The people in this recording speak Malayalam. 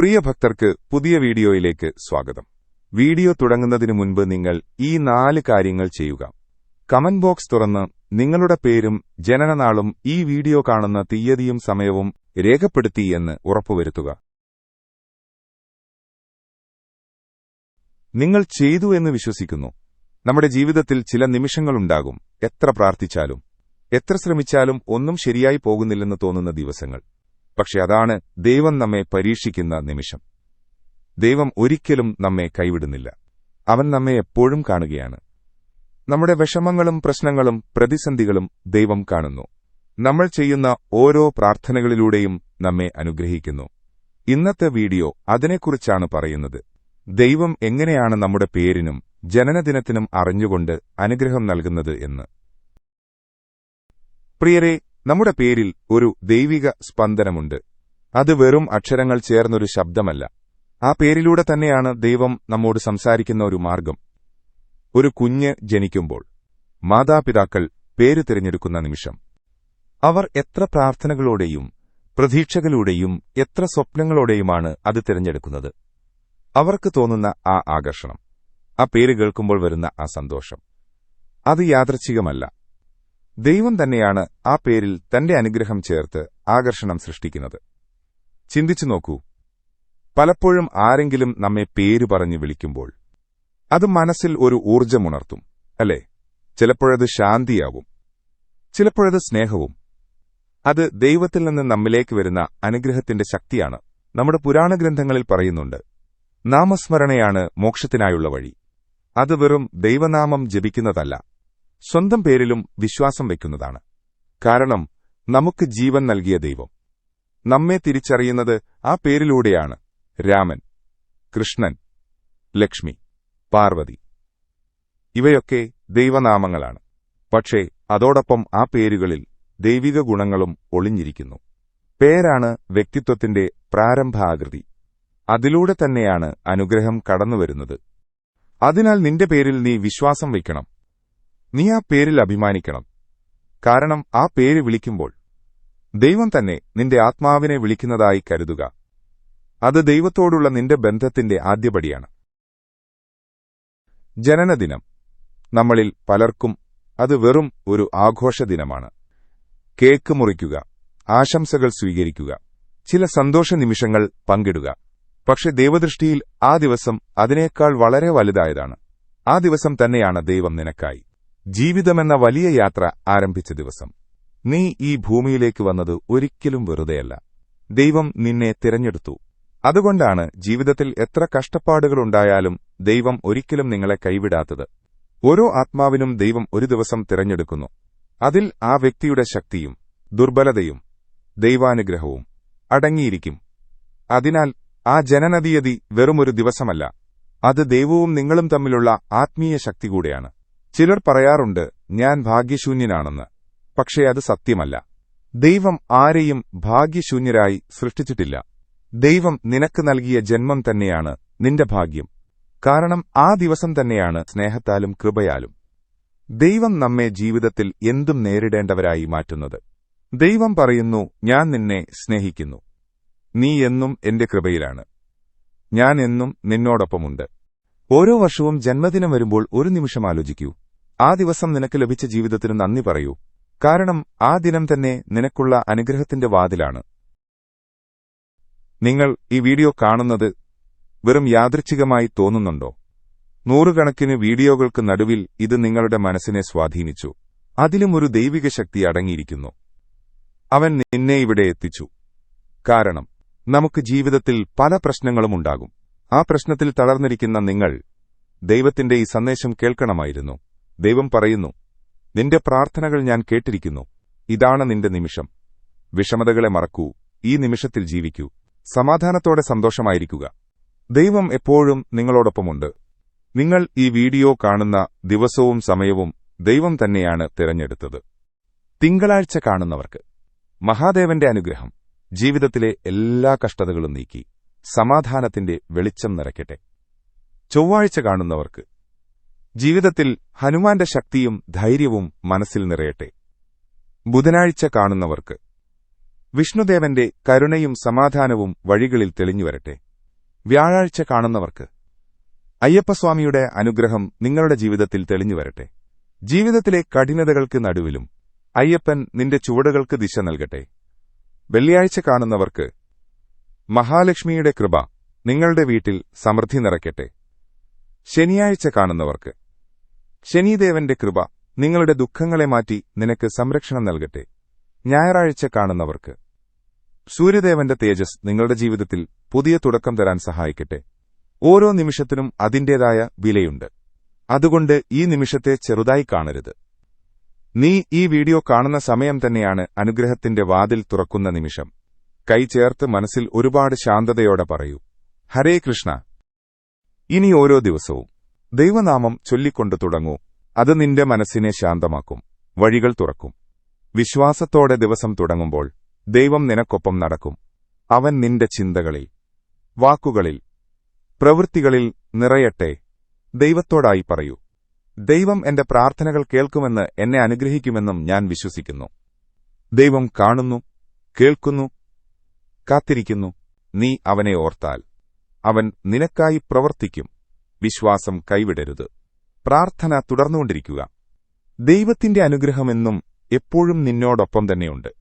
പ്രിയ ഭക്തർക്ക് പുതിയ വീഡിയോയിലേക്ക് സ്വാഗതം. വീഡിയോ തുടങ്ങുന്നതിനു മുൻപ് നിങ്ങൾ ഈ നാല് കാര്യങ്ങൾ ചെയ്യുക. കമന്റ് ബോക്സ് തുറന്ന് നിങ്ങളുടെ പേരും ജനനനാളും ഈ വീഡിയോ കാണുന്ന തീയതിയും സമയവും രേഖപ്പെടുത്തി എന്ന് ഉറപ്പുവരുത്തുക. നിങ്ങൾ ചെയ്തു എന്ന് വിശ്വസിക്കുന്നു. നമ്മുടെ ജീവിതത്തിൽ ചില നിമിഷങ്ങളുണ്ടാകും എത്ര പ്രാർത്ഥിച്ചാലും എത്ര ശ്രമിച്ചാലും ഒന്നും ശരിയായി പോകുന്നില്ലെന്ന് തോന്നുന്ന ദിവസങ്ങൾ. പക്ഷെ അതാണ് ദൈവം നമ്മെ പരീക്ഷിക്കുന്ന നിമിഷം. ദൈവം ഒരിക്കലും നമ്മെ കൈവിടുന്നില്ല. അവൻ നമ്മെ എപ്പോഴും കാണുകയാണ്. നമ്മുടെ വിഷമങ്ങളും പ്രശ്നങ്ങളും പ്രതിസന്ധികളും ദൈവം കാണുന്നു. നമ്മൾ ചെയ്യുന്ന ഓരോ പ്രാർത്ഥനകളിലൂടെയും നമ്മെ അനുഗ്രഹിക്കുന്നു. ഇന്നത്തെ വീഡിയോ അതിനെക്കുറിച്ചാണ് പറയുന്നത്. ദൈവം എങ്ങനെയാണ് നമ്മുടെ പേരിനും ജനനദിനത്തിനും അറിഞ്ഞുകൊണ്ട് അനുഗ്രഹം നൽകുന്നത് എന്ന്. പ്രിയരെ നമ്മുടെ പേരിൽ ഒരു ദൈവിക സ്പന്ദനമുണ്ട്. അത് വെറും അക്ഷരങ്ങൾ ചേർന്നൊരു ശബ്ദമല്ല. ആ പേരിലൂടെ തന്നെയാണ് ദൈവം നമ്മോട് സംസാരിക്കുന്ന ഒരു മാർഗം. ഒരു കുഞ്ഞ് ജനിക്കുമ്പോൾ മാതാപിതാക്കൾ പേര് തിരഞ്ഞെടുക്കുന്ന നിമിഷം. അവർ എത്ര പ്രാർത്ഥനകളോടെയും പ്രതീക്ഷകളോടെയും എത്ര സ്വപ്നങ്ങളോടെയുമാണ് അത് തിരഞ്ഞെടുക്കുന്നത്. അവർക്ക് തോന്നുന്ന ആ ആകർഷണം. ആ പേര് കേൾക്കുമ്പോൾ വരുന്ന ആ സന്തോഷം. അത് യാദൃച്ഛികമല്ല. ദൈവം തന്നെയാണ് ആ പേരിൽ തന്റെ അനുഗ്രഹം ചേർത്ത് ആകർഷണം സൃഷ്ടിക്കുന്നത്. ചിന്തിച്ചു നോക്കൂ. പലപ്പോഴും ആരെങ്കിലും നമ്മെ പേര് പറഞ്ഞു വിളിക്കുമ്പോൾ അത് മനസ്സിൽ ഒരു ഊർജമുണർത്തും അല്ലേ? ചിലപ്പോഴത് ശാന്തിയാവും. ചിലപ്പോഴത് സ്നേഹവും. അത് ദൈവത്തിൽ നിന്ന് നമ്മിലേക്ക് വരുന്ന അനുഗ്രഹത്തിന്റെ ശക്തിയാണ്. നമ്മുടെ പുരാണ ഗ്രന്ഥങ്ങളിൽ പറയുന്നുണ്ട് നാമസ്മരണയാണ് മോക്ഷത്തിനായുള്ള വഴി. അത് വെറും ദൈവനാമം ജപിക്കുന്നതല്ല. സ്വന്തം പേരിലും വിശ്വാസം വയ്ക്കുന്നതാണ്. കാരണം നമുക്ക് ജീവൻ നൽകിയ ദൈവം. നമ്മെ തിരിച്ചറിയുന്നത് ആ പേരിലൂടെയാണ്. രാമൻ കൃഷ്ണൻ ലക്ഷ്മി പാർവതി. ഇവയൊക്കെ ദൈവനാമങ്ങളാണ്. പക്ഷേ അതോടൊപ്പം ആ പേരുകളിൽ ദൈവിക ഗുണങ്ങളും ഒളിഞ്ഞിരിക്കുന്നു. പേരാണ് വ്യക്തിത്വത്തിന്റെ പ്രാരംഭാകൃതി അതിലൂടെ തന്നെയാണ് അനുഗ്രഹം കടന്നുവരുന്നത്. അതിനാൽ നിന്റെ പേരിൽ നീ വിശ്വാസം വയ്ക്കണം. നീ ആ പേരിൽ അഭിമാനിക്കണം. കാരണം ആ പേര് വിളിക്കുമ്പോൾ ദൈവം തന്നെ നിന്റെ ആത്മാവിനെ വിളിക്കുന്നതായി കരുതുക. അത് ദൈവത്തോടുള്ള നിന്റെ ബന്ധത്തിന്റെ ആദ്യപടിയാണ്. ജനനദിനം. നമ്മളിൽ പലർക്കും അത് വെറും ഒരു ആഘോഷദിനമാണ്. കേക്ക് മുറിക്കുക ആശംസകൾ സ്വീകരിക്കുക ചില സന്തോഷ നിമിഷങ്ങൾ പങ്കിടുക. പക്ഷെ ദൈവദൃഷ്ടിയിൽ ആ ദിവസം അതിനേക്കാൾ വളരെ വലുതായതാണ്. ആ ദിവസം തന്നെയാണ് ദൈവം നിനക്കായി. ജീവിതമെന്ന വലിയ യാത്ര ആരംഭിച്ച ദിവസം. നീ ഈ ഭൂമിയിലേക്ക് വന്നത് ഒരിക്കലും വെറുതെയല്ല. ദൈവം നിന്നെ തിരഞ്ഞെടുത്തു. അതുകൊണ്ടാണ് ജീവിതത്തിൽ എത്ര കഷ്ടപ്പാടുകളുണ്ടായാലും ദൈവം ഒരിക്കലും നിങ്ങളെ കൈവിടാത്തത്. ഓരോ ആത്മാവിനും ദൈവം ഒരു ദിവസം തിരഞ്ഞെടുക്കുന്നു. അതിൽ ആ വ്യക്തിയുടെ ശക്തിയും ദുർബലതയും ദൈവാനുഗ്രഹവും അടങ്ങിയിരിക്കും. അതിനാൽ ആ ജനനതീയതി വെറുമൊരു ദിവസമല്ല. അത് ദൈവവും നിങ്ങളും തമ്മിലുള്ള ആത്മീയ ശക്തി കൂടെയാണ്. ചിലർ പറയാറുണ്ട് ഞാൻ ഭാഗ്യശൂന്യനാണെന്ന്. പക്ഷേ അത് സത്യമല്ല. ദൈവം ആരെയും ഭാഗ്യശൂന്യരായി സൃഷ്ടിച്ചിട്ടില്ല. ദൈവം നിനക്ക് നൽകിയ ജന്മം തന്നെയാണ് നിന്റെ ഭാഗ്യം. കാരണം ആ ദിവസം തന്നെയാണ് സ്നേഹത്താലും കൃപയാലും. ദൈവം നമ്മെ ജീവിതത്തിൽ എന്തും നേരിടേണ്ടവരായി മാറ്റുന്നത്. ദൈവം പറയുന്നു ഞാൻ നിന്നെ സ്നേഹിക്കുന്നു. നീ എന്നും എന്റെ കൃപയിലാണ്. ഞാൻ എന്നും നിന്നോടൊപ്പമുണ്ട്. ഓരോ വർഷവും ജന്മദിനം വരുമ്പോൾ ഒരു നിമിഷം ആലോചിക്കൂ. ആ ദിവസം നിനക്ക് ലഭിച്ച ജീവിതത്തിന് നന്ദി പറയൂ. കാരണം ആ ദിനം തന്നെ നിനക്കുള്ള അനുഗ്രഹത്തിന്റെ വാതിലാണ്. നിങ്ങൾ ഈ വീഡിയോ കാണുന്നത് വെറും യാദൃച്ഛികമായി തോന്നുന്നുണ്ടോ? നൂറുകണക്കിന് വീഡിയോകൾക്ക് നടുവിൽ ഇത് നിങ്ങളുടെ മനസ്സിനെ സ്വാധീനിച്ചു. അതിലും ഒരു ദൈവിക ശക്തി അടങ്ങിയിരിക്കുന്നു. അവൻ നിന്നെ ഇവിടെ എത്തിച്ചു. കാരണം നമുക്ക് ജീവിതത്തിൽ പല പ്രശ്നങ്ങളും ഉണ്ടാകും. ആ പ്രശ്നത്തിൽ തളർന്നിരിക്കുന്ന നിങ്ങൾ ദൈവത്തിന്റെ ഈ സന്ദേശം കേൾക്കണമായിരുന്നു. ദൈവം പറയുന്നു നിന്റെ പ്രാർത്ഥനകൾ ഞാൻ കേട്ടിരിക്കുന്നു. ഇതാണ് നിന്റെ നിമിഷം. വിഷമതകളെ മറക്കൂ. ഈ നിമിഷത്തിൽ ജീവിക്കൂ. സമാധാനത്തോടെ സന്തോഷമായിരിക്കുക. ദൈവം എപ്പോഴും നിങ്ങളോടൊപ്പമുണ്ട്. നിങ്ങൾ ഈ വീഡിയോ കാണുന്ന ദിവസവും സമയവും ദൈവം തന്നെയാണ് തിരഞ്ഞെടുത്തത്. തിങ്കളാഴ്ച കാണുന്നവർക്ക് മഹാദേവന്റെ അനുഗ്രഹം ജീവിതത്തിലെ എല്ലാ കഷ്ടതകളും നീക്കി. സമാധാനത്തിന്റെ വെളിച്ചം നിറയ്ക്കട്ടെ. ചൊവ്വാഴ്ച കാണുന്നവർക്ക് ജീവിതത്തിൽ ഹനുമാന്റെ ശക്തിയും ധൈര്യവും മനസ്സിൽ നിറയട്ടെ. ബുധനാഴ്ച കാണുന്നവർക്ക് വിഷ്ണുദേവന്റെ കരുണയും സമാധാനവും വഴികളിൽ തെളിഞ്ഞുവരട്ടെ വ്യാഴാഴ്ച കാണുന്നവർക്ക് അയ്യപ്പസ്വാമിയുടെ അനുഗ്രഹം നിങ്ങളുടെ ജീവിതത്തിൽ തെളിഞ്ഞുവരട്ടെ ജീവിതത്തിലെ കഠിനതകൾക്ക് നടുവിലും അയ്യപ്പൻ നിന്റെ ചുവടുകൾക്ക് ദിശ നൽകട്ടെ. വെള്ളിയാഴ്ച കാണുന്നവർക്ക് മഹാലക്ഷ്മിയുടെ കൃപ നിങ്ങളുടെ വീട്ടിൽ സമൃദ്ധി നിറയ്ക്കട്ടെ. ശനിയാഴ്ച കാണുന്നവർക്ക് ശനിദേവന്റെ കൃപ നിങ്ങളുടെ ദുഃഖങ്ങളെ മാറ്റി നിനക്ക് സംരക്ഷണം നൽകട്ടെ. ഞായറാഴ്ച കാണുന്നവർക്ക് സൂര്യദേവന്റെ തേജസ് നിങ്ങളുടെ ജീവിതത്തിൽ പുതിയ തുടക്കം തരാൻ സഹായിക്കട്ടെ. ഓരോ നിമിഷത്തിനും അതിന്റേതായ വിലയുണ്ട്. അതുകൊണ്ട് ഈ നിമിഷത്തെ ചെറുതായി കാണരുത്. നീ ഈ വീഡിയോ കാണുന്ന സമയം തന്നെയാണ് അനുഗ്രഹത്തിന്റെ വാതിൽ തുറക്കുന്ന നിമിഷം. കൈ ചേർത്ത് മനസ്സിൽ ഒരുപാട് ശാന്തതയോടെ പറയൂ. ഹരേ കൃഷ്ണ. ഇനി ഓരോ ദിവസവും ദൈവനാമം ചൊല്ലിക്കൊണ്ടു തുടങ്ങൂ. അത് നിന്റെ മനസ്സിനെ ശാന്തമാക്കും. വഴികൾ തുറക്കും. വിശ്വാസത്തോടെ ദിവസം തുടങ്ങുമ്പോൾ ദൈവം നിനക്കൊപ്പം നടക്കും. അവൻ നിന്റെ ചിന്തകളിൽ വാക്കുകളിൽ പ്രവൃത്തികളിൽ നിറയട്ടെ. ദൈവത്തോടായി പറയൂ. ദൈവം എന്റെ പ്രാർത്ഥനകൾ കേൾക്കുമെന്ന് എന്നെ അനുഗ്രഹിക്കുമെന്നും ഞാൻ വിശ്വസിക്കുന്നു. ദൈവം കാണുന്നു കേൾക്കുന്നു കാത്തിരിക്കുന്നു. നീ അവനെ ഓർത്താൽ. അവൻ നിനക്കായി പ്രവർത്തിക്കും. വിശ്വാസം കൈവിടരുത്. പ്രാർത്ഥന തുടർന്നുകൊണ്ടിരിക്കുക. ദൈവത്തിന്റെ അനുഗ്രഹമെന്നും എപ്പോഴും നിന്നോടൊപ്പം തന്നെയുണ്ട്.